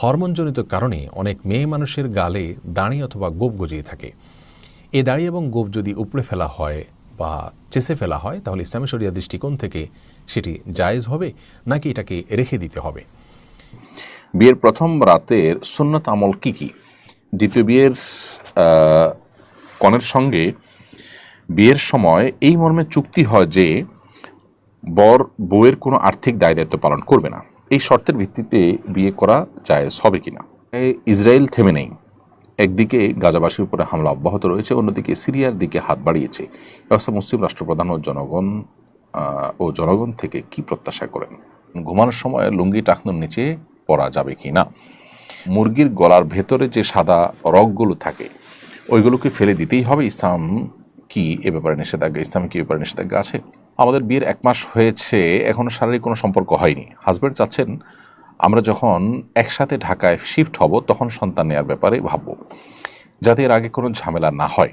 হরমোনজনিত কারণে অনেক মেয়ে মানুষের গালে দাড়ি অথবা গোপ গজিয়ে থাকে। এ দাড়ি এবং গোপ যদি উপড়ে ফেলা হয় বা চেষে ফেলা হয়, তাহলে ইসলামী শরিয়া দৃষ্টিকোণ থেকে সেটি জায়েজ হবে নাকি এটাকে রেখে দিতে হবে? বিয়ের প্রথম রাতের সুন্নত আমল কি কি? দ্বিতীয় বিয়ের কনের সঙ্গে বিয়ের সময় এই মর্মে চুক্তি হয় যে বর বউয়ের কোনো আর্থিক দায় দায়িত্ব পালন করবে না। এই শর্তের ভিত্তিতে বিয়ে করা জায়েজ হবে কিনা? ইসরায়েল থেমে নেই। একদিকে গাজাবাসীর উপরে হামলা অব্যাহত রয়েছে, অন্যদিকে সিরিয়ার দিকে হাত বাড়িয়েছে। এ অবস্থা মুসলিম রাষ্ট্রপ্রধান ও জনগণ ও জনগণ থেকে কি প্রত্যাশা করেন? ঘুমানোর সময় লুঙ্গি টাকনোর নিচে পরা যাবে কি না মুরগির গলার ভেতরে যে সাদা রগগুলো থাকে, ওইগুলোকে ফেলে দিতেই হবে। ইসলাম কি এ ব্যাপারে নিষেধাজ্ঞা? ইসলাম কি ব্যাপারে নিষেধাজ্ঞা আছে? আমাদের বিয়ের এক মাস হয়েছে, এখনও শারীরিক কোনো সম্পর্ক হয়নি। হাজব্যান্ড চাচ্ছেন, আমরা যখন একসাথে ঢাকায় শিফট হব, তখন সন্তান নেওয়ার ব্যাপারে ভাববো, যাতে এর আগে কোনো ঝামেলা না হয়।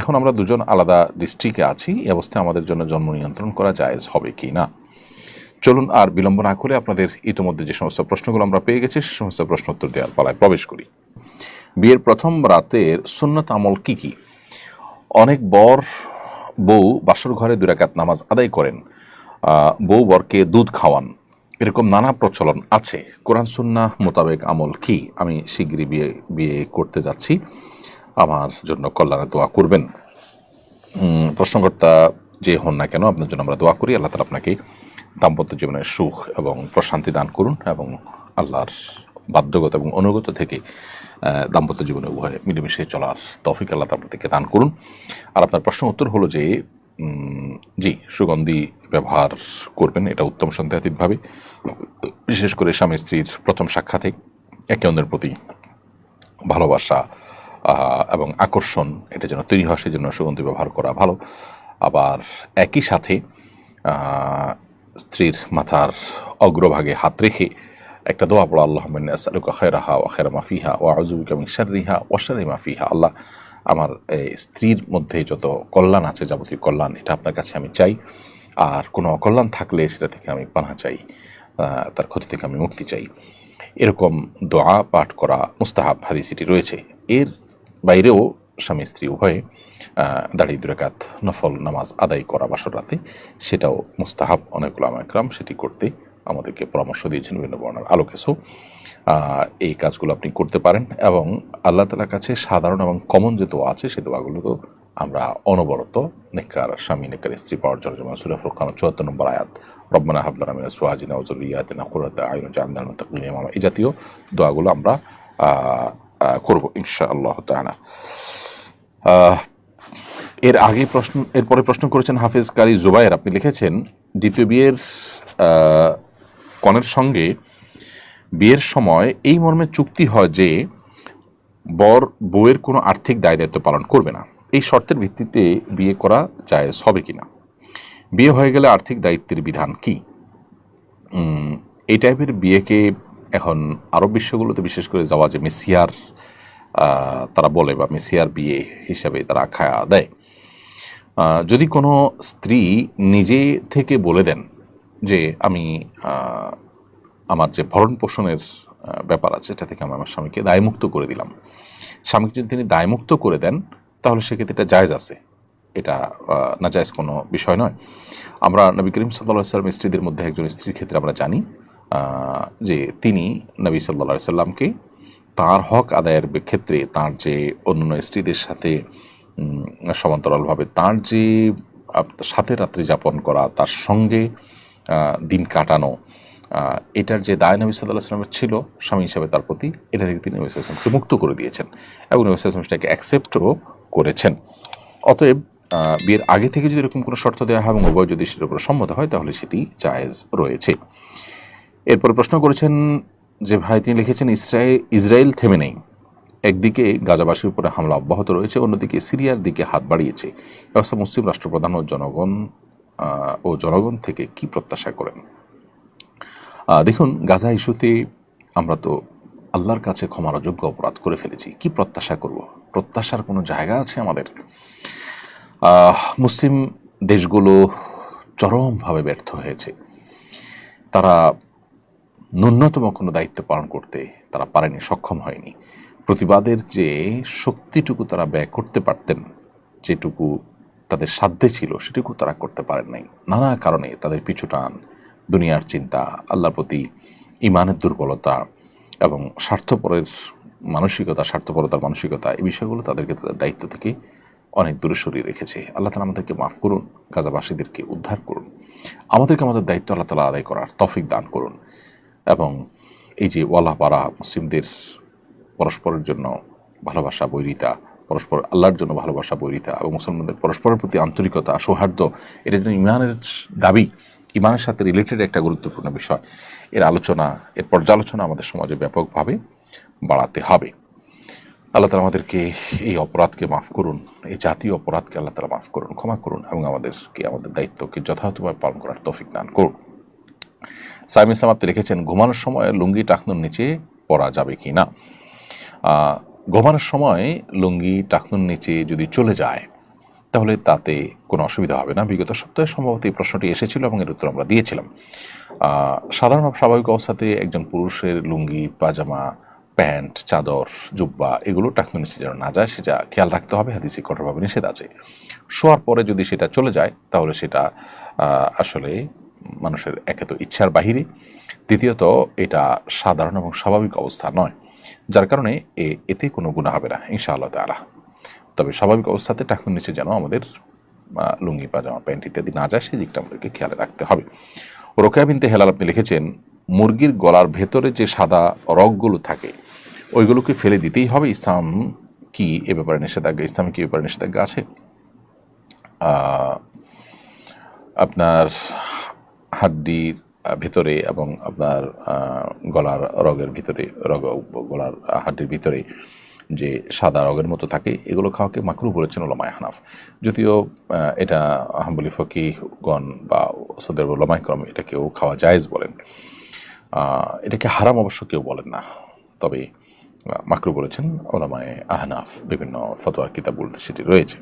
এখন আমরা দুজন আলাদা ডিস্ট্রিক্টে আছি, এই অবস্থায় আমাদের জন্য জন্ম নিয়ন্ত্রণ করা জায়েজ হবে কি না? চলুন আর বিলম্ব না করে আপনাদের ইতিমধ্যে যে সমস্ত প্রশ্নগুলো আমরা পেয়ে গেছি, সে সমস্ত প্রশ্ন উত্তর দেওয়ার পালায় প্রবেশ করি। বিয়ের প্রথম রাতের সুন্নত আমল কি কি? অনেক বর বউ বাসর ঘরে দুরাকাত নামাজ আদায় করেন। বউ বরকে দুধ খাওয়ান। এরকম নানা প্রচলন আছে। কোরআন সুন্না মোতাবেক আমল কি? আমি শীঘ্রই বিয়ে বিয়ে করতে যাচ্ছি। আমার জন্য কল্যাণে দোয়া করবেন। প্রশ্নকর্তা যে হন না কেন, আপনার জন্য আমরা দোয়া করি। আল্লাহ তালা আপনাকে দাম্পত্য জীবনের সুখ এবং প্রশান্তি দান করুন এবং আল্লাহর বাধ্যগত এবং অনুগত থেকে দাম্পত্য জীবনে উভয়ে মিলেমিশে চলার তৌফিক আল্লাহ প্রতিকে দান করুন। আর আপনার প্রশ্ন উত্তর হলো যে জি, সুগন্ধি ব্যবহার করবেন, এটা উত্তম সন্দেহাতীতভাবে। বিশেষ করে স্বামী স্ত্রীর প্রথম সাক্ষাতে একে অন্যের প্রতি ভালোবাসা এবং আকর্ষণ, এটা যেন তৈরি হয়, সেজন্য সুগন্ধি ব্যবহার করা ভালো। আবার একই সাথে স্ত্রীর মাথার অগ্রভাগে হাত রেখে একটা দোয়া পড়া, আল্লাহ আসালুকা খেরাহা ও খেরা মাফিহা ও আজুবিকা মিশারিহা ওয়াশারি মাফিহা আল্লাহ, আমার স্ত্রীর মধ্যে যত কল্যাণ আছে, যাবতীয় কল্যাণ, এটা আপনার কাছে আমি চাই। আর কোনো অকল্যাণ থাকলে সেটা থেকে আমি পানা চাই তার ক্ষতি থেকে আমি মুক্তি চাই। এরকম দোয়া পাঠ করা মুস্তাহাব হাদিসিটি রয়েছে। এর বাইরেও স্বামী স্ত্রী উভয়ে দাঁড়িয়ে দুরাকাত নফল নামাজ আদায় করা বাসর রাতে, সেটাও মুস্তাহাব অনেকগুলো একরাম সেটি করতে আমাদেরকে পরামর্শ দিয়েছেন বিভিন্ন বর্ণার আলোকে সো এই কাজগুলো আপনি করতে পারেন এবং আল্লাহ তালার কাছে সাধারণ এবং কমন যে দোয়া আছে সে দোয়াগুলো তো আমরা অনবরত নেককার স্বামী নেককার স্ত্রী পাওয়ার জন্য যেমন সুরা ফুরকান চুয়াত্তর নম্বর আয়াত রব্বানা হাবলানা মিনা সুয়াজিনা ওজরিয়াতিনা কুরাতা আইন জান্দান ইমামা এই জাতীয় দোয়াগুলো আমরা করব ইনশাআল্লাহ তাআলা। আহ, এর আগে প্রশ্ন এরপরে প্রশ্ন করেছেন হাফেজ কারি জুবায়ের আপনি লিখেছেন দ্বিতীয় বিয়ের কনের সঙ্গে বিয়ের সময় এই মর্মে চুক্তি হয় যে বর বউয়ের কোনো আর্থিক দায় দায়িত্ব পালন করবে না। এই শর্তের ভিত্তিতে বিয়ে করা জায়েজ হবে কি না বিয়ে হয়ে গেলে আর্থিক দায়িত্বের বিধান কি? এই টাইপের বিয়েকে এখন আরব বিশ্বগুলোতে বিশেষ করে যাওয়া যে মেসিয়ার তারা বলে বা মেসিয়ার বিয়ে হিসাবে তারা আখ্যা দেয়। যদি কোনো স্ত্রী নিজে থেকে বলে দেন যে আমি আমার যে ভরণ পোষণের ব্যাপার আছে, এটা থেকে আমি আমার স্বামীকে দায়মুক্ত করে দিলাম। স্বামীকে যদি তিনি দায়মুক্ত করে দেন, তাহলে সেক্ষেত্রে এটা জায়জ আছে। এটা না জায়জ কোনো বিষয় নয়। আমরা নবী করিম সাল্লা সাল্লাম স্ত্রীদের মধ্যে একজন স্ত্রীর ক্ষেত্রে আমরা জানি যে তিনি নবী সাল্লা সাল্লামকে তার হক আদায়ের ক্ষেত্রে তার যে অন্য স্ত্রীদের সাথে সমান্তরালভাবে তার যে সাথে রাত্রি যাপন করা, তার সঙ্গে দিন কাটানো। এটার যে দায় নবী সাল্লাহ সাল্লামের ছিল, স্বামী হিসাবে তার প্রতি, এটা থেকে তিনি নবী সাল্লামকে মুক্ত করে দিয়েছেন এবং নবী সাল্লাম সেটাকে অ্যাকসেপ্টও করেছেন। অতএব বিয়ের আগে থেকে যদি এরকম কোনো শর্ত দেওয়া হয় এবং উভয় যদি সেটার উপর সম্মত হয়, তাহলে সেটি জায়েজ রয়েছে। এরপর প্রশ্ন করেছেন যে, ভাই, তিনি লিখেছেন ইসরায়েল ইসরায়েল থেমে নেই। একদিকে গাজাবাসীর উপরে হামলা অব্যাহত রয়েছে, অন্যদিকে সিরিয়ার দিকে হাত বাড়িয়েছে। এ অবস্থা মুসলিম রাষ্ট্রপ্রধান ও জনগণ ও জনগণ থেকে কি প্রত্যাশা করেন? দেখুন, গাজা ইস্যুতে আমরা তো আল্লাহর কাছে ক্ষমার অযোগ্য অপরাধ করে ফেলেছি। কি প্রত্যাশা করব? প্রত্যাশার কোনো জায়গা আছে আমাদের? মুসলিম দেশগুলো চরমভাবে ব্যর্থ হয়েছে। তারা ন্যূনতম কোনো দায়িত্ব পালন করতে তারা পারেনি, সক্ষম হয়নি। প্রতিবাদের যে শক্তিটুকু তারা ব্যয় করতে পারতেন, যেটুকু তাদের সাধ্যে ছিল সেটুকু তারা করতে পারেন নাই। নানা কারণে তাদের পিছু টান, দুনিয়ার চিন্তা, আল্লাহর প্রতি ইমানের দুর্বলতা এবং স্বার্থপরের মানসিকতা, স্বার্থপরতার মানসিকতা, এই বিষয়গুলো তাদেরকে তাদের দায়িত্ব থেকে অনেক দূরে সরিয়ে রেখেছে। আল্লাহ তালা আমাদেরকে মাফ করুন, গাজাবাসীদেরকে উদ্ধার করুন। আমাদেরকে আমাদের দায়িত্ব আল্লাহ তালা আদায় করার তফিক দান করুন এবং এই যে ওয়ালা পাড়া মুসলিমদের পরস্পরের জন্য ভালোবাসা, বৈরিতা পরস্পর আল্লাহর জন্য ভালোবাসা, বৈরিতা এবং মুসলমানদের পরস্পরের প্রতি আন্তরিকতা, সৌহার্দ্য, এটা যেন ইমানের দাবি, ইমানের সাথে রিলেটেড একটা গুরুত্বপূর্ণ বিষয়। এর আলোচনা, এর পর্যালোচনা আমাদের সমাজে ব্যাপকভাবে বাড়াতে হবে। আল্লাহ তালা আমাদেরকে এই অপরাধকে মাফ করুন, এই জাতীয় অপরাধকে আল্লাহ তালা মাফ করুন, ক্ষমা করুন এবং আমাদেরকে, আমাদের দায়িত্বকে যথাযথভাবে পালন করার তৌফিক দান করুন। সাইম ইসলাম, আপনি লিখেছেন, ঘুমানোর সময় লুঙ্গি টাকনুর নিচে পরা যাবে কি না ঘুমানোর সময় লুঙ্গি টাকনুর নিচে যদি চলে যায়, তাহলে তাতে কোনো অসুবিধা হবে না। বিগত সপ্তাহে সম্ভবত এই প্রশ্নটি এসেছিল এবং এর উত্তর আমরা দিয়েছিলাম। সাধারণ স্বাভাবিক অবস্থাতে একজন পুরুষের লুঙ্গি, পাজামা, প্যান্ট, চাদর, জুব্বা এগুলো টাকনুর নিচে যেন না যায়, সেটা খেয়াল রাখতে হবে। হাদিসে কঠোরভাবে নিষেধ আছে। শোয়ার পরে যদি সেটা চলে যায়, তাহলে সেটা আসলে মানুষের একে তো ইচ্ছার বাহিরে। দ্বিতীয়ত, এটা সাধারণ এবং স্বাভাবিক অবস্থা নয়। যার কারণে এ- এতে কোনো গুণা হবে না, ইনশাআল্লাহ তালা তবে স্বাভাবিক অবস্থাতে টাকুর নিচে যেন আমাদের লুঙ্গি, পাজামা, প্যান্ট ইত্যাদি না যায় সেই দিকটা আমাদেরকে খেয়াল রাখতে হবে। রোকেয়া বিনতে হেলাল আপনি লিখেছেন, মুরগির গলার ভেতরে যে সাদা রগগুলো থাকে, ওইগুলোকে ফেলে দিতেই হবে। ইসলাম কি এ ব্যাপারে নিষেধাজ্ঞা, ইসলাম কি ব্যাপারে নিষেধাজ্ঞা আছে? আপনার হাড্ডির ভিতরে এবং আপনার গলার রগের ভিতরে, রগ, গলার হাড্ডির ভিতরে যে সাদা রগের মতো থাকে, এগুলো খাওয়াকে মাকরু বলেছেন ওলামায় হানাফ। যদিও এটা আহম্বলি ফকিগণ বা সৌদের ওলামায় ক্রম এটাকেও খাওয়া জায়েজ বলেন। এটাকে হারাম অবশ্য কেউ বলেন না। তবে মাকরু বলেছেন ওলামায় আহনাফ বিভিন্ন ফতোয়ার কিতাবগুলোতে সেটি রয়েছে।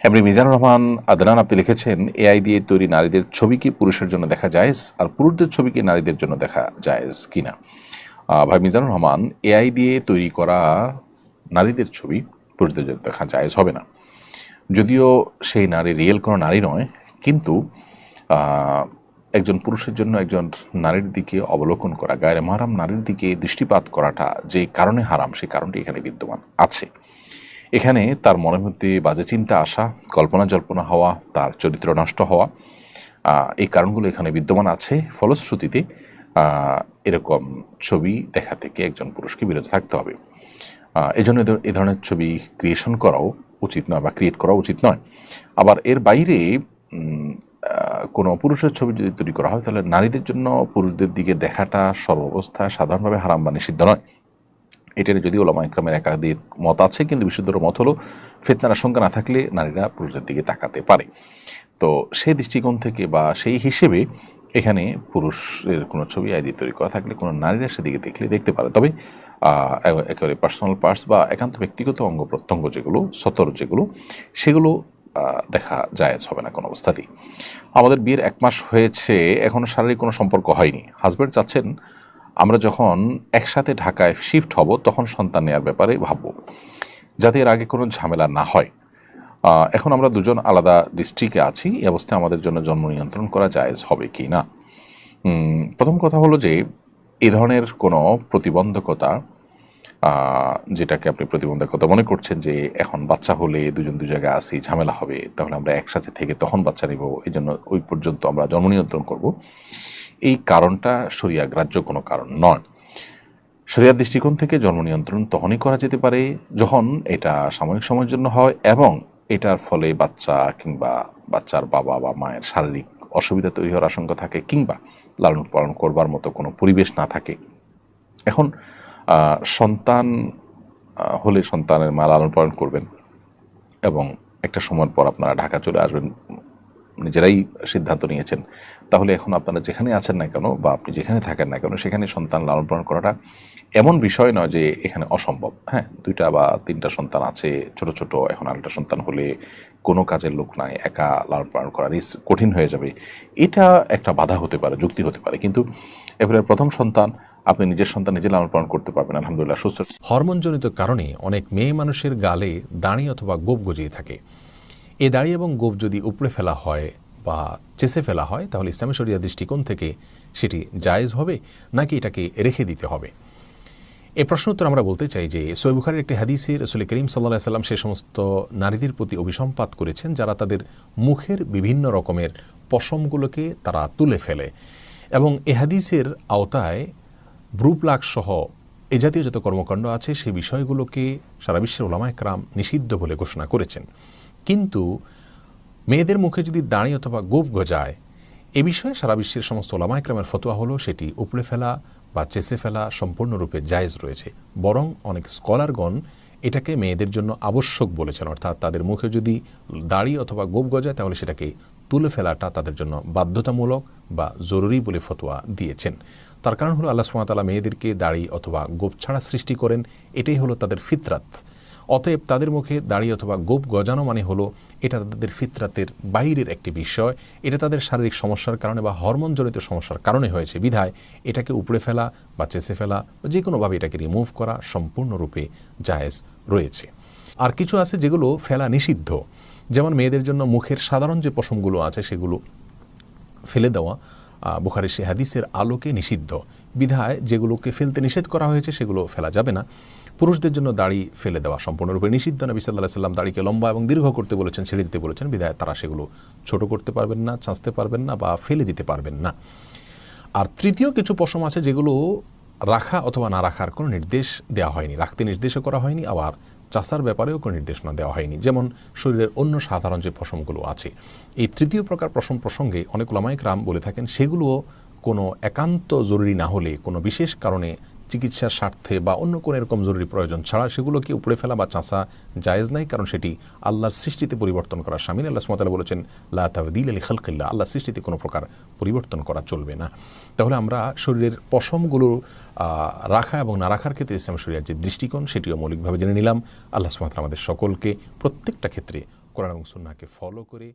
এমনি মিজানুর রহমান আদনান আপনি লিখেছেন এআই দিয়ে তৈরি নারীদের ছবি কি পুরুষের জন্য দেখা জায়েজ? আর পুরুষদের ছবি কি নারীদের জন্য দেখা জায়েজ কিনা? আহ, ভাই মিজানুর রহমান এআই দিয়ে তৈরি করা নারীদের ছবি পুরুষদের জন্য দেখা জায়েজ হবে না। যদিও সেই নারী রিয়েল কোনো নারী নয় কিন্তু একজন পুরুষের জন্য একজন নারীর দিকে অবলোকন করা গায়ের মারাম নারীর দিকে দৃষ্টিপাত করাটা যে কারণে হারাম সেই কারণটি এখানে বিদ্যমান আছে। এখানে তার মনের মধ্যে বাজে চিন্তা আসা কল্পনা জল্পনা হওয়া তার চরিত্র নষ্ট হওয়া এই কারণগুলো এখানে বিদ্যমান আছে। ফলশ্রুতিতে এরকম ছবি দেখা থেকে একজন পুরুষকে বিরত থাকতে হবে। আহ, এই জন্য এ ধরনের ছবি ক্রিয়েশন করাও উচিত নয় বা ক্রিয়েট করা উচিত নয়। আবার এর বাইরে কোনো পুরুষের ছবি যদি তৈরি করা হয় তাহলে নারীদের জন্য পুরুষদের দিকে দেখাটা সর্বাবস্থায় সাধারণভাবে হারাম বা নিষিদ্ধ নয়। এটার যদিও ওলামা ইকরামের একাধিক মত আছে, কিন্তু বিশুদ্ধর মত হলো, ফেতনার আশঙ্কা না থাকলে নারীরা পুরুষদের দিকে তাকাতে পারে। তো সেই দৃষ্টিকোণ থেকে বা সেই হিসেবে এখানে পুরুষের কোনো ছবি আইডি তৈরি করা থাকলে, কোনো নারীরা সেদিকে দেখলে দেখতে পারে। তবে একেবারে পার্সোনাল পার্টস বা একান্ত ব্যক্তিগত অঙ্গ প্রত্যঙ্গ যেগুলো, সতর যেগুলো, সেগুলো দেখা জায়েজ হবে না কোনো অবস্থাতেই। আমাদের বিয়ের এক মাস হয়েছে এখনও শারীরিক কোনো সম্পর্ক হয়নি। হাজব্যান্ড চাচ্ছেন আমরা যখন একসাথে ঢাকায় শিফট হব, তখন সন্তান নেওয়ার ব্যাপারে ভাবব। যাতে এর আগে কোনো ঝামেলা না হয়। এখন আমরা দুজন আলাদা ডিস্ট্রিক্টে আছি, এই অবস্থায় আমাদের জন্য জন্ম নিয়ন্ত্রণ করা জায়েজ হবে কি না? প্রথম কথা হলো যে, এ ধরনের কোনো প্রতিবন্ধকতা যেটাকে আপনি প্রতিবন্ধকতা মনে করছেন যে, এখন বাচ্চা হলে দুজন দু জায়গায় আসি ঝামেলা হবে, তাহলে আমরা একসাথে থেকে তখন বাচ্চা নেব এই জন্য ওই পর্যন্ত আমরা জন্ম নিয়ন্ত্রণ করব। এই কারণটা শরিয়া গ্রাহ্য কোনো কারণ নয়। শরিয়ার দৃষ্টিকোণ থেকে জন্ম নিয়ন্ত্রণ তখনই করা যেতে পারে যখন এটা সাময়িক সময়ের জন্য হয় এবং এটার ফলে বাচ্চা কিংবা বাচ্চার বাবা বা মায়ের শারীরিক অসুবিধা তৈরি হওয়ার আশঙ্কা থাকে কিংবা লালন পালন করবার মতো কোনো পরিবেশ না থাকে। এখন সন্তান হলে সন্তানের মা লালন পালন করবেন এবং একটা সময় পর আপনারা ঢাকা চলে আসবেন। নিজেরাই সিদ্ধান্ত নিয়েছেন। তাহলে এখন আপনারা যেখানে আছেন না কেন বা আপনি যেখানে থাকেন না কেন, সেখানে সন্তান লালন পালন করাটা এমন বিষয় নয় যে এখানে অসম্ভব। হ্যাঁ দুইটা বা তিনটা সন্তান আছে, ছোট ছোট, এখন আরেকটা সন্তান হলে কোনো কাজের লোক নাই, একা লালন পালন করা রিস্ক কঠিন হয়ে যাবে। এটা একটা বাধা হতে পারে, যুক্তি হতে পারে। কিন্তু এবারে প্রথম সন্তান, আপনি নিজের সন্তান নিজে লালন পালন করতে পারবেন, আলহামদুলিল্লাহ, সুস্থ হরমোনজনিত কারণে অনেক মেয়ে মানুষের গালে দাড়ি অথবা গোপ গজিয়ে থাকে। এ দাড়ি এবং গোপ যদি উপড়ে ফেলা হয় বা চেষে ফেলা হয়, তাহলে ইসলামী শরিয়া দৃষ্টিকোণ থেকে সেটি জায়েজ হবে নাকি এটাকে রেখে দিতে হবে? এ প্রশ্ন উত্তর আমরা বলতে চাই যে সৈবুখারের একটি হাদিসে রসুল করিম সাল্লাহ সাল্লাম সে সমস্ত নারীদের প্রতি অভিসম্পাত করেছেন, যারা তাদের মুখের বিভিন্ন রকমের পশমগুলোকে তারা তুলে ফেলে। এবং এ হাদিসের আওতায় ব্রুপ্লাক সহ এ জাতীয় যত কর্মকাণ্ড আছে সেই বিষয়গুলোকে সারা বিশ্বের ওলামা একরাম নিষিদ্ধ বলে ঘোষণা করেছেন। কিন্তু মেয়েদের মুখে যদি দাঁড়ি অথবা গোপ গজায়, এ বিষয়ে সারা বিশ্বের সমস্ত ওলামা একরামের ফতোয়া হলো সেটি উপড়ে ফেলা বা চেষে ফেলা সম্পূর্ণরূপে জায়েজ রয়েছে। বরং অনেক স্কলারগণ এটাকে মেয়েদের জন্য আবশ্যক বলেছেন। অর্থাৎ তাদের মুখে যদি দাড়ি অথবা গোপ গজায়, তাহলে সেটাকে তুলে ফেলাটা তাদের জন্য বাধ্যতামূলক বা জরুরি বলে ফতোয়া দিয়েছেন। তার কারণ হলো আল্লাহ সুমাতালা মেয়েদেরকে দাড়ি অথবা গোপ ছাড়া সৃষ্টি করেন। এটাই হলো তাদের ফিতরাত। অতএব তাদের মুখে দাড়ি অথবা গোপ গজানো মানে হলো এটা তাদের ফিতরাতের বাইরের একটি বিষয়। এটা তাদের শারীরিক সমস্যার কারণে বা হরমোনজনিত সমস্যার কারণে হয়েছে। বিধায় এটাকে উপড়ে ফেলা বা চেষে ফেলা বা যে কোনোভাবে এটাকে রিমুভ করা সম্পূর্ণরূপে জায়েজ রয়েছে। আর কিছু আছে যেগুলো ফেলা নিষিদ্ধ। যেমন মেয়েদের জন্য মুখের সাধারণ যে পশমগুলো আছে সেগুলো ফেলে দেওয়া বুখারি সে হাদিসের আলোকে নিষিদ্ধ। বিধায় যেগুলোকে ফেলতে নিষেধ করা হয়েছে সেগুলো ফেলা যাবে না। পুরুষদের জন্য দাড়ি ফেলে দেওয়া সম্পূর্ণরূপে নিষিদ্ধ। নবী সাল্লাহ সাল্লাম দাড়িকে লম্বা এবং দীর্ঘ করতে বলেছেন ছেড়ে দিতে বলেছেন। বিধায় তারা সেগুলো ছোট করতে পারবেন না চাঁচতে পারবেন না বা ফেলে দিতে পারবেন না। আর তৃতীয় কিছু পশম আছে যেগুলো রাখা অথবা না রাখার কোনো নির্দেশ দেওয়া হয়নি। রাখতে নির্দেশও করা হয়নি, আবার চাষার ব্যাপারেও কোনো নির্দেশনা দেওয়া হয়নি। যেমন শরীরের অন্য সাধারণ যে পশমগুলো আছে। এই তৃতীয় প্রকার পশম প্রসঙ্গে অনেক ওলামাইক রাম বলে থাকেন সেগুলোও কোনো একান্ত জরুরি না হলে, কোনো বিশেষ কারণে চিকিৎসার স্বার্থে বা অন্য কোনো এরকম জরুরি প্রয়োজন ছাড়া সেগুলোকে উপড়ে ফেলা বা চাষা জায়েজ নাই, কারণ সেটি আল্লাহর সৃষ্টিতে পরিবর্তন করা স্বামীন আল্লাহ সুমতালা বলেছেন, লা তাবদিল আলী খালকিল্লা আল্লাহ সৃষ্টিতে কোনো প্রকার পরিবর্তন করা চলবে না। তাহলে আমরা শরীরের পশমগুলো রাখা এবং না রাখার ক্ষেত্রে ইসলাম শরিয়ার যে দৃষ্টিকোণ, সেটিও মৌলিকভাবে জেনে নিলাম। আল্লাহ সুমাতালা আমাদের সকলকে প্রত্যেকটা ক্ষেত্রে কোরআন এবং সুন্নাকে ফলো করে